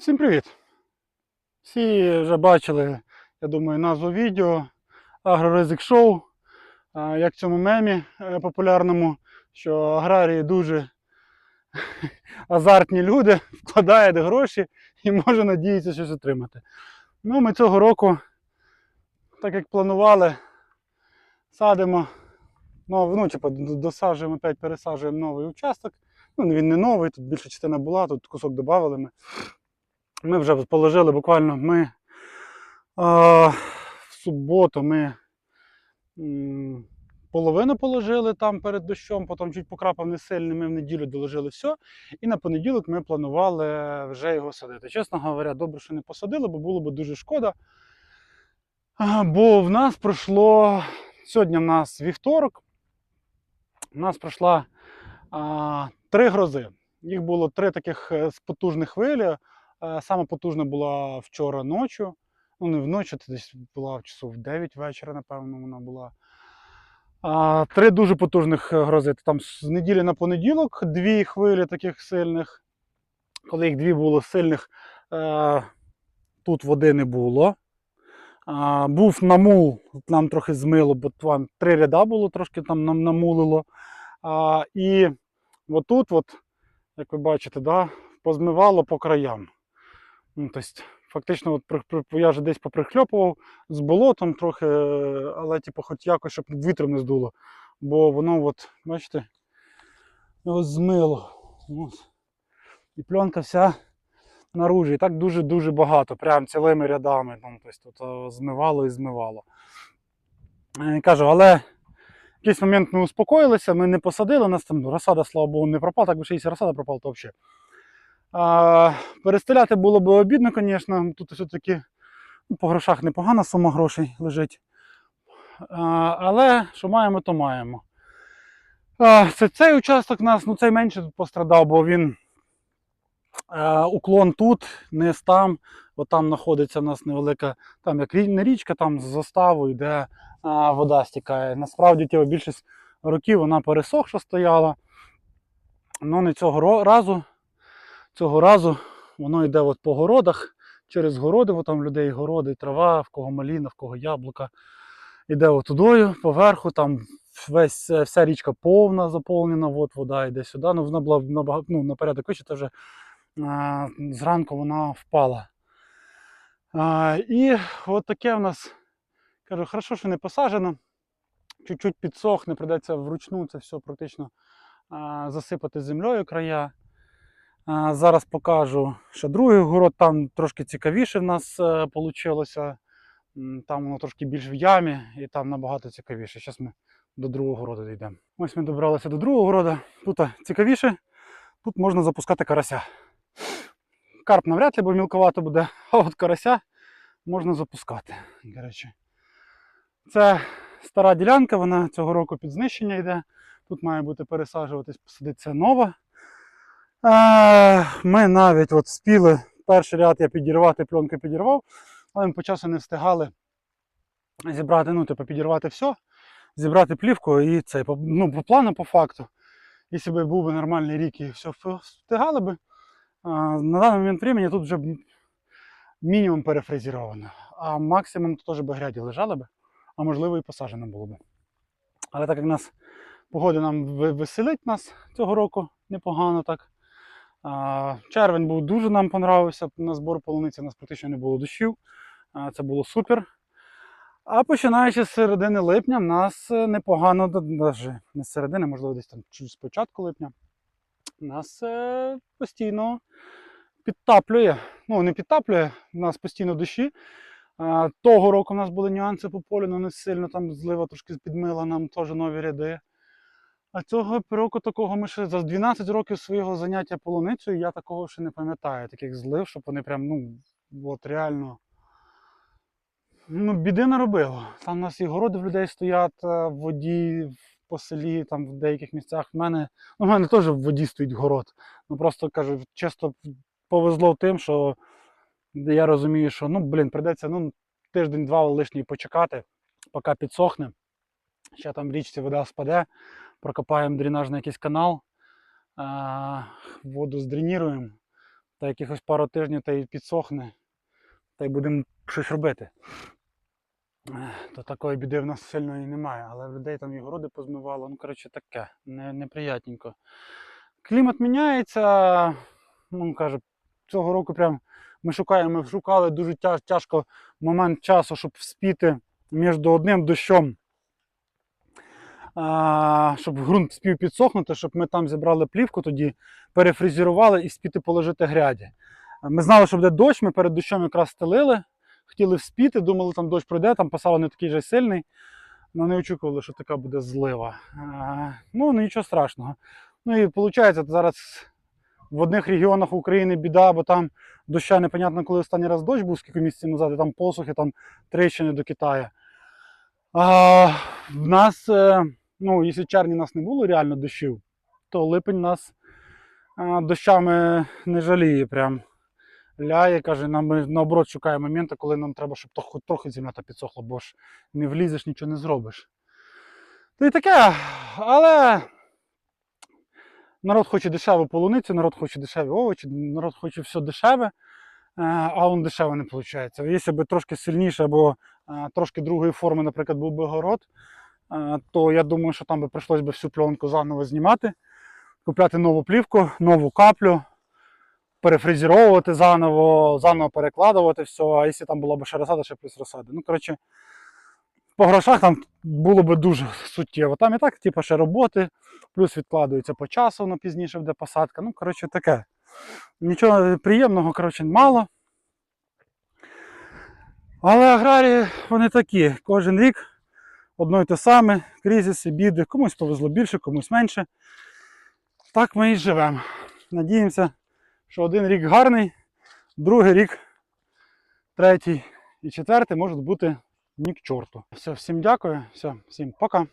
Всім привіт! Всі вже бачили, я думаю, назву відео Агроризик Шоу. Як в цьому мемі е, популярному, що аграрії дуже азартні люди, вкладають гроші і може надіятися щось отримати. Ну, ми цього року, так як планували, садимо, ну, ну типу, досаджуємо, опять пересаджуємо новий участок. Ну, він не новий, тут більша частина була, тут кусок додали ми. Ми вже положили буквально ми а, в суботу ми м, половину положили там перед дощом, потім чуть покрапав не сильний, ми в неділю доложили все. І на понеділок ми планували вже його садити. Чесно говоря, добре, що не посадили, бо було б дуже шкода. Бо в нас пройшло сьогодні в нас вівторок. У нас пройшла а, три грози. Їх було три таких е, потужних хвилі. Е, Сама потужна була вчора ночі. Ну, не вночі, це десь була в часу в 9 вечора, напевно, вона була. А, три дуже потужних е, грози. Там з неділі на понеділок дві хвилі таких сильних. Коли їх дві було сильних, е, тут води не було. А, був намул, нам трохи змило, бо там три ряда було, трошки там нам намулило. А, і отут, от, як ви бачите, да, позмивало по краям. Ну, тобто, фактично, от, я вже десь поприхльопував з болотом трохи, але типу, хоч якось, щоб вітром не здуло. Бо воно, от, бачите, його змило. Ось. І пленка вся наружі. І так дуже-дуже багато, прям цілими рядами. Там, тобто, тут, е, змивало і змивало. Е, Кажу, але в якийсь момент ми успокоїлися, ми не посадили, у нас там розсада, слава Богу, не пропала, так би ще якщо розсада пропала, то взагалі. А, перестеляти було б обідно, звісно. Тут все-таки ну, по грошах непогана сума грошей лежить. А, але що маємо, то маємо. А, це, цей участок нас, ну цей менше пострадав, бо він е, уклон тут, не там. От там знаходиться в нас невелика, там як не річка, там з заставою, де а, вода стікає. Насправді тіва більшість років вона пересохша стояла. Ну не цього разу. Цього разу воно йде от по городах, через городи, бо там людей городи, трава, в кого маліна, в кого яблука. Іде отудою, поверху, там весь, е, вся річка повна, заповнена, от вода йде сюди. Ну, вона була набагато, ну, на порядок вище, то вже а, зранку вона впала. А, і от таке в нас, кажу, хорошо, що не посаджено. Чуть-чуть підсохне, придеться вручну це все практично а, засипати землею края. Зараз покажу, що другий город там трошки цікавіше в нас вийшло. Там воно трошки більш в ямі і там набагато цікавіше. Зараз ми до другого городу дійдемо. Ось ми добралися до другого городу. Тут цікавіше, тут можна запускати карася. Карп навряд ли, бо мілковато буде, а от карася можна запускати. До речі. Це стара ділянка, вона цього року під знищення йде. Тут має бути пересаджуватись, посадиться нова. Ми навіть от спіли, перший ряд я підірвати, пленку підірвав, але ми по часу не встигали зібрати, ну, типу, підірвати все, зібрати плівку і це, ну, по плану, по факту. Якщо б був би нормальний рік і все встигали би, на даний момент времени тут вже б мінімум перефрезеровано, а максимум то теж би гряді лежали би, а можливо і посаджено було б. Але так як нас погода нам веселить нас цього року непогано так. Червень був дуже нам понравився на збор полуниці, у нас практично не було дощів. Це було супер. А починаючи з середини липня, в нас е, непогано, даже не з середини, можливо, десь там з початку липня, нас е, постійно підтаплює. Ну, не підтаплює, у нас постійно дощі. Того року у нас були нюанси по полю, але не сильно там злива трошки підмила нам теж нові ряди. А цього року такого ми ще за 12 років свого заняття полуницею я такого ще не пам'ятаю, таких злив, щоб вони прям, ну, от реально. Ну, біди наробило. Там у нас і городи в людей стоять е, в воді по селі, там в деяких місцях. В мене, ну, в мене теж в воді стоїть город. Ну просто кажу, чисто повезло тим, що я розумію, що ну, блін, прийдеться ну, тиждень-два лишній почекати, поки підсохне. Ще там в річці вода спаде, прокопаємо дренажний якийсь канал, воду здренуємо, та якихось пару тижнів та й підсохне, та й будемо щось робити. То такої біди в нас сильної немає, але людей там і городи позмивало, ну коротше таке, не, неприятненько. Клімат міняється, ну кажу, цього року прям ми шукаємо, ми шукали дуже тяж, тяжко момент часу, щоб вспіти між одним дощом, щоб ґрунт спів підсохнути, щоб ми там зібрали плівку, тоді перефрезерували і спіти положити гряді. Ми знали, що буде дощ, ми перед дощом якраз стелили, хотіли вспіти, думали, там дощ пройде, там писало не такий же сильний, але не очікували, що така буде злива. Ну, нічого страшного. Ну і виходить, зараз в одних регіонах України біда, бо там доща непонятно, коли останній раз дощ був скільки місяців назад, і там посухи, там трещини до Китаю. А, в нас, е, ну, якщо червні нас не було реально дощів, то липень нас а, дощами не жаліє. Прям ляє, каже, нам ми наоборот шукаємо моменти, коли нам треба, щоб то, хоч трохи земля та підсохла, бо ж не влізеш, нічого не зробиш. Та й таке, але народ хоче дешеву полуницю, народ хоче дешеві овочі, народ хоче все дешеве, е, а воно дешеве не виходить. Якщо б трошки сильніше або е, трошки другої форми, наприклад, був би город, е, то я думаю, що там би прийшлось би всю пленку заново знімати, купляти нову плівку, нову каплю, перефрезеровувати заново, заново перекладувати все. А якщо там була б ще розсада, ще плюс розсада. Ну, коротше, по грошах там було б дуже суттєво. Там і так, типу, ще роботи, плюс відкладується по часу, на пізніше буде посадка. Ну, коротше, таке. Нічого приємного, коротше, мало. Але аграрії вони такі. Кожен рік одно й те саме, кризиси, біди. Комусь повезло більше, комусь менше. Так ми і живемо. Надіємося, що один рік гарний, другий рік, третій і четвертий можуть бути ні к чорту. Все, всім дякую, все, всім пока.